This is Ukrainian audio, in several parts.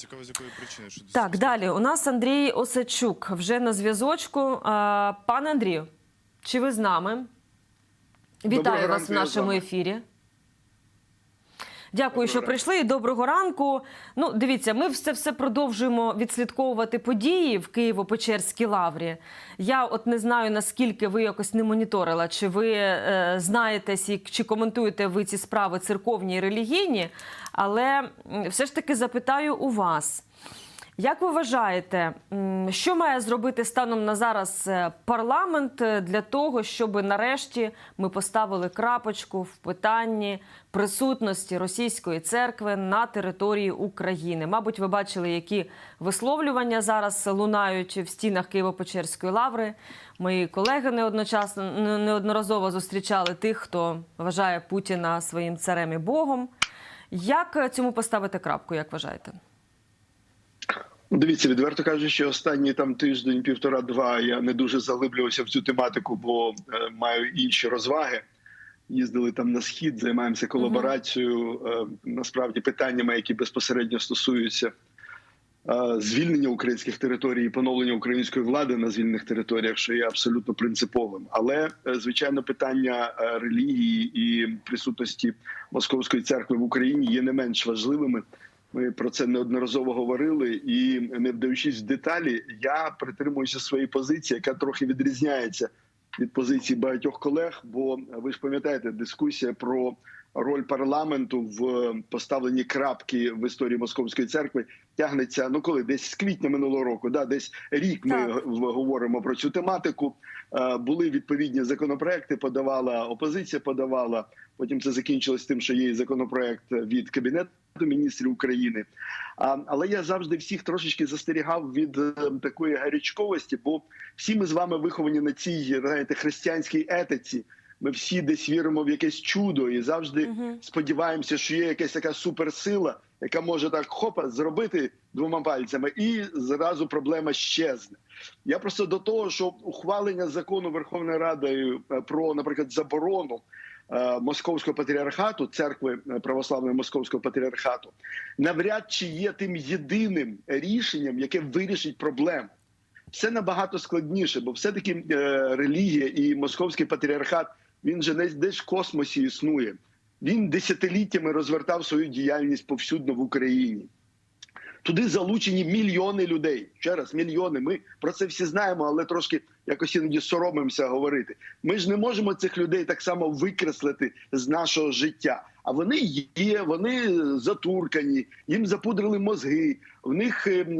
Цікаво, з якої причини що Так, далі у нас Андрій Осачук вже на зв'язочку. Пане Андрію, чи ви з нами? Вітаю Доброго вас ранку, в нашому ефірі. Дякую, що прийшли. і Доброго ранку. Ну, дивіться, ми все все продовжуємо відслідковувати події в Києво-Печерській лаврі. Я от не знаю наскільки ви якось не моніторила, чи ви е, знаєтесь чи коментуєте ви ці справи церковні і релігійні, але все ж таки запитаю у вас. Як ви вважаєте, що має зробити станом на зараз е, парламент е, для того, щоб нарешті ми поставили крапочку в питанні присутності російської церкви на території України? Мабуть, ви бачили, які висловлювання зараз лунають в стінах Києво-Печерської лаври. Мої колеги неодночасно не- неодноразово зустрічали тих, хто вважає Путіна своїм царем і Богом. Як е, цьому поставити крапку, як вважаєте? Дивіться, відверто кажучи, що останні там тиждень, півтора-два я не дуже заглиблювався в цю тематику, бо е, маю інші розваги. Їздили там на схід, займаємося колаборацією, е, насправді питаннями, які безпосередньо стосуються е, звільнення українських територій і поновлення української влади на звільнених територіях, що є абсолютно принциповим. Але е, звичайно, питання е, релігії і присутності московської церкви в Україні є не менш важливими. Ми про це неодноразово говорили, і не вдаючись в деталі, я притримуюся своєї позиції, яка трохи відрізняється від позиції багатьох колег. Бо ви ж пам'ятаєте, дискусія про роль парламенту в поставленні крапки в історії московської церкви тягнеться. Ну коли десь з квітня минулого року, да, десь рік ми Так. говоримо про цю тематику. Е, Були відповідні законопроекти, подавала опозиція, подавала. Потім це закінчилось тим, що є законопроект від кабінету міністрів України. А, але я завжди всіх трошечки застерігав від е, такої гарячковості, бо всі ми з вами виховані на цій знаєте, християнській етиці. Ми всі десь віримо в якесь чудо і завжди Мгм. сподіваємося, що є якась така суперсила, яка може так хопа зробити двома пальцями, і зразу проблема щезне. Я просто до того, що ухвалення закону Верховною Радою е, про, наприклад, заборону е, московського патріархату, церкви е, православної московського патріархату, навряд чи є тим єдиним рішенням, яке вирішить проблему. Все набагато складніше, бо все-таки е, релігія і московський патріархат він же десь в космосі існує. Він десятиліттями розвертав свою діяльність повсюдно в Україні. Туди залучені мільйони людей. Ще раз, мільйони. Ми про це всі знаємо, але трошки якось іноді соромимося говорити. Ми ж не можемо цих людей так само викреслити з нашого життя. А вони є, вони затуркані, їм запудрили мозги, в них ем,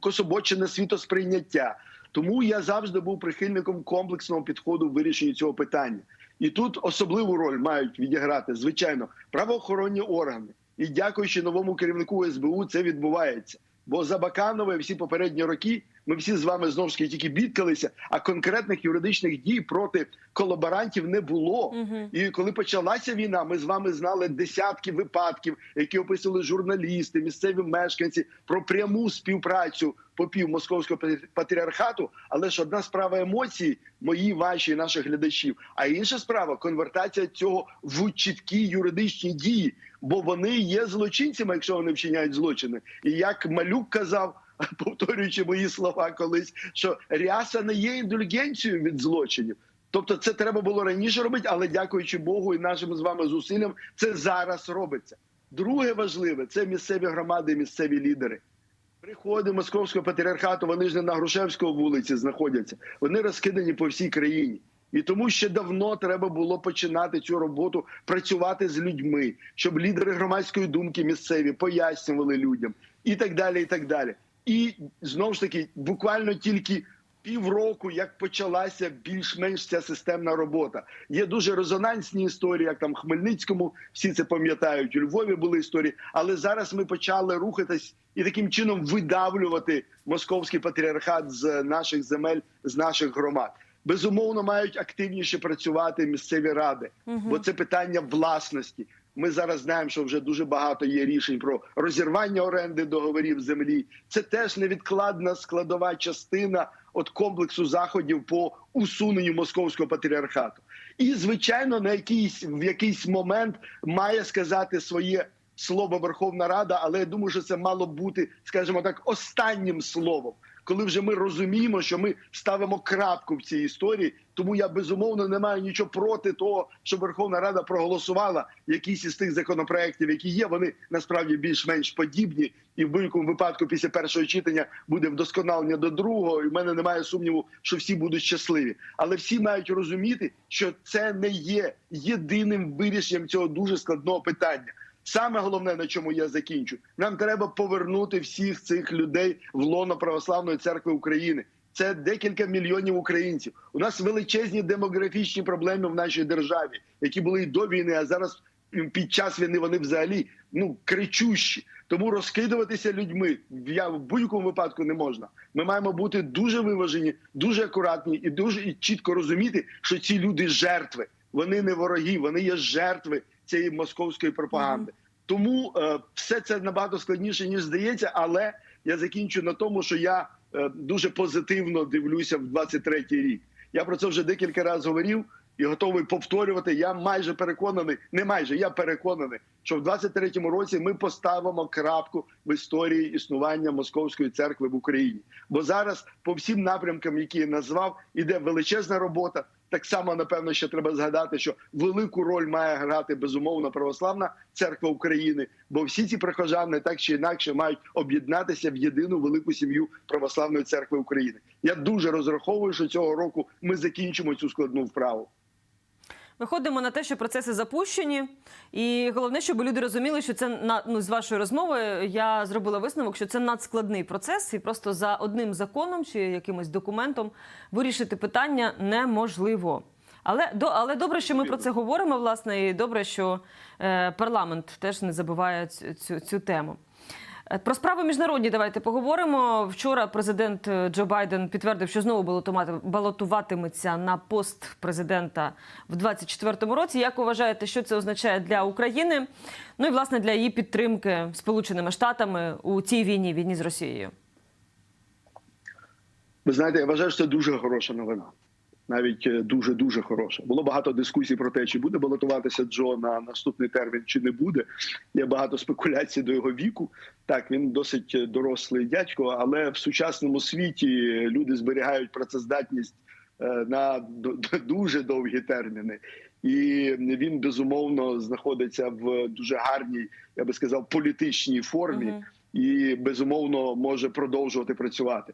кособочене світосприйняття. Тому я завжди був прихильником комплексного підходу в вирішенні цього питання. І тут особливу роль мають відіграти, звичайно, правоохоронні органи. І дякуючи новому керівнику СБУ, це відбувається. Бо за Баканове всі попередні роки ми всі з вами знову ж таки тільки бідкалися, а конкретних юридичних дій проти колаборантів не було. Мгм. І коли почалася війна, ми з вами знали десятки випадків, які описували журналісти, місцеві мешканці про пряму співпрацю попів московського патріархату. Але ж одна справа емоцій, мої, ваші, наших глядачів, а інша справа конвертація цього в чіткі юридичні дії, бо вони є злочинцями, якщо вони вчиняють злочини. І як малюк казав. Повторюючи мої слова колись, що ряса не є індульгенцією від злочинів. Тобто, це треба було раніше робити, але дякуючи Богу і нашим з вами зусиллям, це зараз робиться. Друге важливе це місцеві громади, місцеві лідери. Приходи московського патріархату, вони ж не на Грушевського вулиці знаходяться, вони розкидані по всій країні. І тому ще давно треба було починати цю роботу, працювати з людьми, щоб лідери громадської думки місцеві пояснювали людям і так далі. І так далі. І знову ж таки, буквально тільки півроку, як почалася більш-менш ця системна робота. Є дуже резонансні історії, як там в Хмельницькому, всі це пам'ятають. У Львові були історії, але зараз ми почали рухатись і таким чином видавлювати московський патріархат з наших земель, з наших громад. Безумовно, мають активніше працювати місцеві ради, бо це питання власності. Ми зараз знаємо, що вже дуже багато є рішень про розірвання оренди договорів землі. Це теж невідкладна складова частина от комплексу заходів по усуненню московського патріархату. І звичайно, на якийсь в якийсь момент має сказати своє слово Верховна Рада, але я думаю, що це мало бути, скажімо так, останнім словом. Коли вже ми розуміємо, що ми ставимо крапку в цій історії, тому я безумовно не маю нічого проти того, щоб Верховна Рада проголосувала якісь із тих законопроєктів, які є. Вони насправді більш-менш подібні, і в будь-якому випадку після першого читання буде вдосконалення до другого. І в мене немає сумніву, що всі будуть щасливі. Але всі мають розуміти, що це не є єдиним вирішенням цього дуже складного питання. Саме головне, на чому я закінчу, нам треба повернути всіх цих людей в лоно православної церкви України. Це декілька мільйонів українців. У нас величезні демографічні проблеми в нашій державі, які були і до війни, а зараз під час війни вони взагалі ну кричущі. Тому розкидуватися людьми я в будь-якому випадку не можна. Ми маємо бути дуже виважені, дуже акуратні і дуже і чітко розуміти, що ці люди жертви. Вони не вороги, вони є жертви цієї московської пропаганди. Тому е, все це набагато складніше ніж здається. Але я закінчу на тому, що я дуже позитивно дивлюся в 23-й рік. Я про це вже декілька разів говорив і готовий повторювати. Я майже переконаний, не майже я переконаний, що в 23-му році ми поставимо крапку в історії існування московської церкви в Україні. Бо зараз по всім напрямкам, які я назвав, іде величезна робота. Так само напевно ще треба згадати, що велику роль має грати безумовно православна церква України, бо всі ці прихожани так чи інакше мають об'єднатися в єдину велику сім'ю православної церкви України. Я дуже розраховую, що цього року ми закінчимо цю складну вправу. Виходимо на те, що процеси запущені, і головне, щоб люди розуміли, що це на ну з вашої розмови я зробила висновок, що це надскладний процес, і просто за одним законом чи якимось документом вирішити питання неможливо. Але до але добре, що ми про це говоримо, власне, і добре, що е, парламент теж не забуває цю, цю, цю тему. Е, Про справи міжнародні давайте поговоримо. Вчора президент е, Джо Байден підтвердив, що знову балотувати- балотуватиметься на пост президента в 2024 році. Як вважаєте, що це означає для України? Ну і власне для її підтримки Сполученими Штатами у цій війні, війні з Росією? Ви знаєте, я вважаю, що це дуже хороша новина. Навіть дуже дуже хороша. Було багато дискусій про те, чи буде балотуватися Джо на наступний термін, чи не буде. Є багато спекуляцій до його віку. Так, він досить дорослий дядько, але в сучасному світі люди зберігають працездатність е, на дуже довгі терміни. І він безумовно знаходиться в дуже гарній, я би сказав, політичній формі Мгм. і безумовно може продовжувати працювати.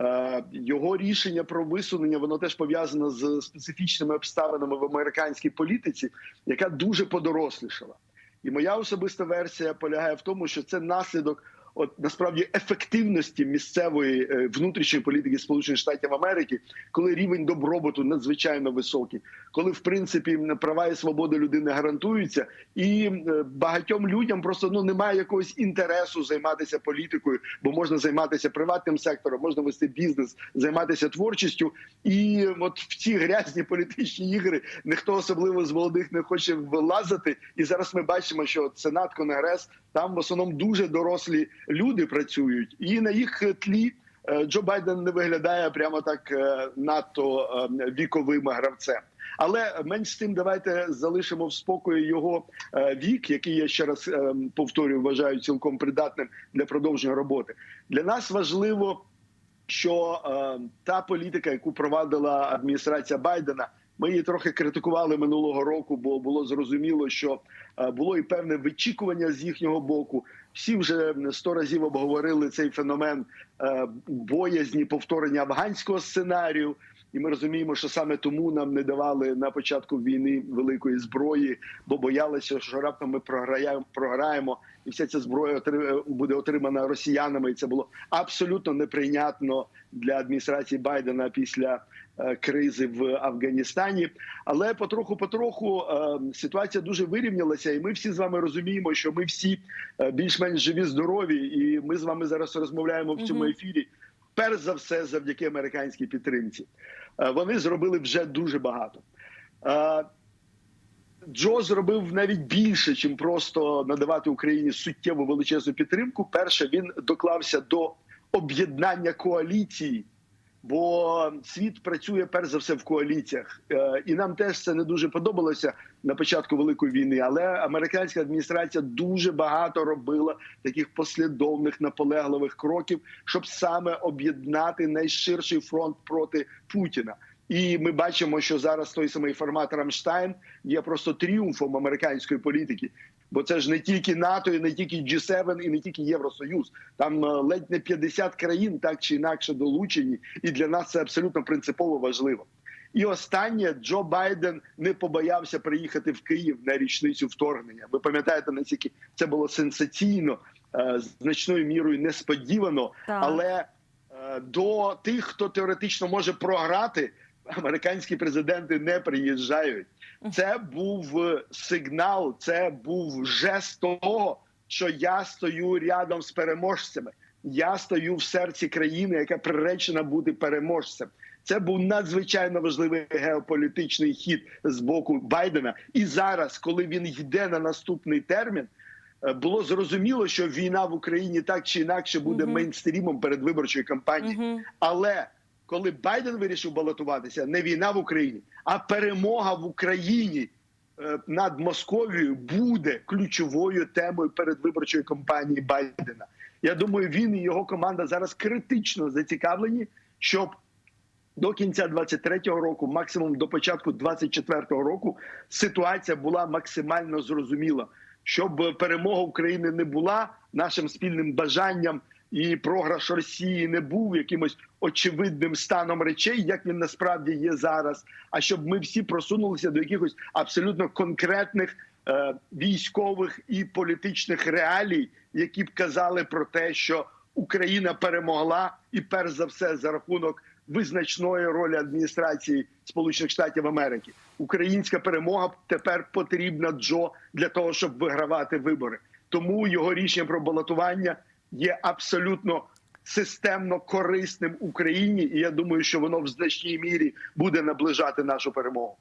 Е, Його рішення про висунення воно теж пов'язано з специфічними обставинами в американській політиці, яка дуже подорослішала. І моя особиста версія полягає в тому, що це наслідок от насправді ефективності місцевої е, внутрішньої політики Сполучених Штатів Америки, коли рівень добробуту надзвичайно високий, коли в принципі права і свободи людини гарантуються, і е, багатьом людям просто ну немає якогось інтересу займатися політикою, бо можна займатися приватним сектором, можна вести бізнес, займатися творчістю. І от в ці грязні політичні ігри ніхто особливо з молодих не хоче влазити. І зараз ми бачимо, що Сенат, Конгрес там в основному дуже дорослі люди працюють, і на їх тлі. е, Джо Байден не виглядає прямо так е, надто е, віковим гравцем. Але менш з тим, давайте залишимо в спокої його вік, який я ще раз е, повторюю, вважаю цілком придатним для продовження роботи. Для нас важливо, що е, та політика, яку провадила адміністрація Байдена, ми її трохи критикували минулого року, бо було зрозуміло, що е, було і певне вичікування з їхнього боку. Всі вже сто разів обговорили цей феномен е, боязні повторення афганського сценарію. І ми розуміємо, що саме тому нам не давали на початку війни великої зброї, бо боялися, що раптом ми програємо, програємо, і вся ця зброя отри- буде отримана росіянами. І це було абсолютно неприйнятно для адміністрації Байдена після е, кризи в Афганістані. Але потроху, потроху е, ситуація дуже вирівнялася, і ми всі з вами розуміємо, що ми всі е, більш-менш живі, здорові, і ми з вами зараз розмовляємо в цьому ефірі. Перш за все, завдяки американській підтримці. Е, Вони зробили вже дуже багато. Е, Джо зробив навіть більше, чим просто надавати Україні суттєву величезну підтримку. Перше, він доклався до об'єднання коаліції Бо світ працює перш за все в коаліціях, Е, і нам теж це не дуже подобалося на початку великої війни. Але американська адміністрація дуже багато робила таких послідовних наполегливих кроків, щоб саме об'єднати найширший фронт проти Путіна. І ми бачимо, що зараз той самий формат Рамштайн є просто тріумфом американської політики. Бо це ж не тільки НАТО, і не тільки G7, і не тільки Євросоюз. Там е, ледь не 50 країн так чи інакше долучені, і для нас це абсолютно принципово важливо. І останнє Джо Байден не побоявся приїхати в Київ на річницю вторгнення. Ви пам'ятаєте, наскільки це було сенсаційно, е, значною мірою несподівано, Так. але е, до тих, хто теоретично може програти, американські президенти не приїжджають. Це був е, сигнал, це був жест того, що я стою рядом з переможцями. Я стою в серці країни, яка приречена бути переможцем. Це був надзвичайно важливий геополітичний хід з боку Байдена. І зараз, коли він йде на наступний термін, е, було зрозуміло, що війна в Україні так чи інакше буде мейнстрімом передвиборчої кампанії. Але коли Байден вирішив балотуватися, не війна в Україні, а перемога в Україні е, над Московією буде ключовою темою передвиборчої кампанії Байдена. Я думаю, він і його команда зараз критично зацікавлені, щоб до кінця 23-го року, максимум до початку 24-го року, ситуація була максимально зрозуміла, щоб перемога України не була нашим спільним бажанням, і програш Росії не був якимось очевидним станом речей, як він насправді є зараз. А щоб ми всі просунулися до якихось абсолютно конкретних е, військових і політичних реалій, які б казали про те, що Україна перемогла, і перш за все за рахунок визначної ролі адміністрації Сполучених Штатів Америки. Українська перемога тепер потрібна Джо для того, щоб вигравати вибори. Тому його рішення про балотування є абсолютно системно корисним Україні, і я думаю, що воно в значній мірі буде наближати нашу перемогу.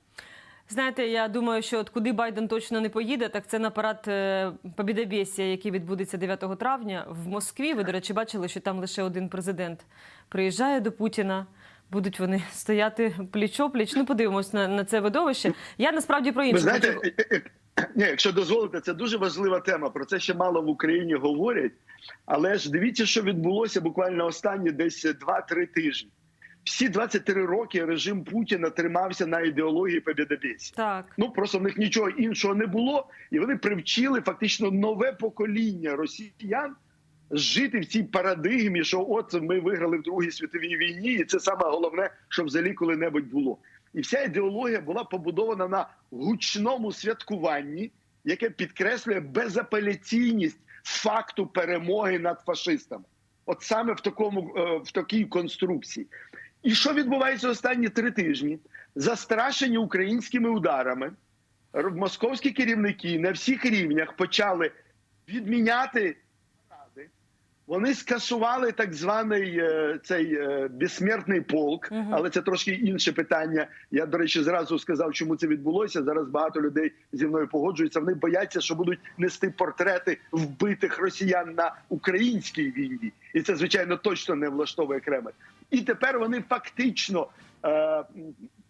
Знаєте, я думаю, що от куди Байден точно не поїде, так це на парад е, Побідобєсія, який відбудеться 9 травня в Москві. Ви, до речі, бачили, що там лише один президент приїжджає до Путіна. Будуть вони стояти пліч-опліч. Ну, подивимось на, на це видовище. Я насправді про інше. Ви знаєте, е, е, ні, якщо дозволите, це дуже важлива тема. Про це ще мало в Україні говорять. Але ж дивіться, що відбулося буквально останні десь 2-3 тижні. Всі 23 роки режим Путіна тримався на ідеології побєдобєсія. Так. Ну просто в них нічого іншого не було, і вони привчили фактично нове покоління росіян жити в цій парадигмі, що от ми виграли в Другій світовій війні, і це саме головне, що взагалі коли-небудь було. І вся ідеологія була побудована на гучному святкуванні, яке підкреслює безапеляційність факту перемоги над фашистами. От саме в такому е, в такій конструкції. І що відбувається останні три тижні? Застрашені українськими ударами. Московські керівники на всіх рівнях почали відміняти. Вони скасували так званий е, цей е, безсмертний полк, але це трошки інше питання. Я, до речі, зразу сказав, чому це відбулося. Зараз багато людей зі мною погоджуються. Вони бояться, що будуть нести портрети вбитих росіян на українській війні, і це звичайно точно не влаштовує Кремль. І тепер вони фактично е,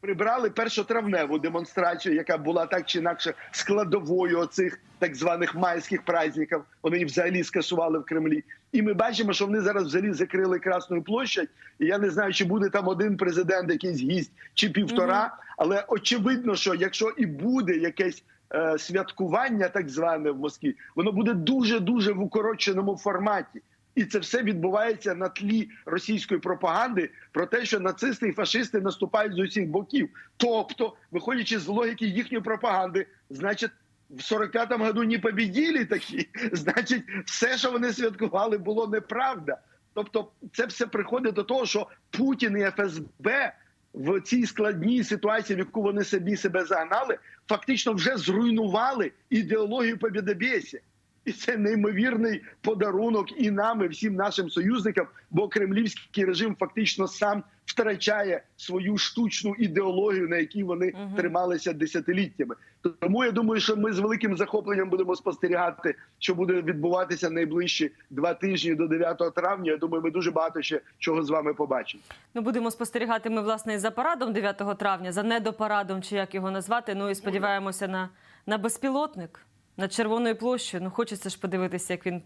прибрали першотравневу демонстрацію, яка була так чи інакше складовою оцих так званих майських праздників. Вони їх взагалі скасували в Кремлі. І ми бачимо, що вони зараз взагалі закрили Красну площадь. І я не знаю, чи буде там один президент, якийсь гість, чи півтора. Але очевидно, що якщо і буде якесь е, святкування, так зване в Москві, воно буде дуже дуже в укороченому форматі. І це все відбувається на тлі російської пропаганди про те, що нацисти і фашисти наступають з усіх боків. Тобто, виходячи з логіки їхньої пропаганди, значить. В 45-му году не побіділи такі, значить, все, що вони святкували, було неправда. Тобто, це все приходить до того, що Путін і ФСБ в цій складній ситуації, в яку вони собі себе загнали, фактично вже зруйнували ідеологію побєдобєсія. І це неймовірний подарунок і нам, і всім нашим союзникам, бо кремлівський режим фактично сам втрачає свою штучну ідеологію, на якій вони Мгм. трималися десятиліттями. Тому я думаю, що ми з великим захопленням будемо спостерігати, що буде відбуватися найближчі два тижні до 9 травня. Я думаю, ми дуже багато ще чого з вами побачимо. Ну, будемо спостерігати ми власне і за парадом 9 травня, за недопарадом, чи як його назвати. Ну і сподіваємося на, на безпілотник над червоної площі. Ну хочеться ж подивитися, як він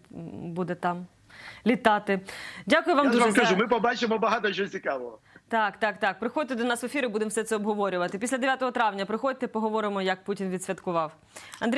буде там літати. Дякую вам Я дуже вам кажу, за ми побачимо багато чого цікавого. так, так, так. Приходьте до нас в ефір і будемо все це обговорювати. Після 9 травня приходьте, поговоримо, як Путін відсвяткував. Андрій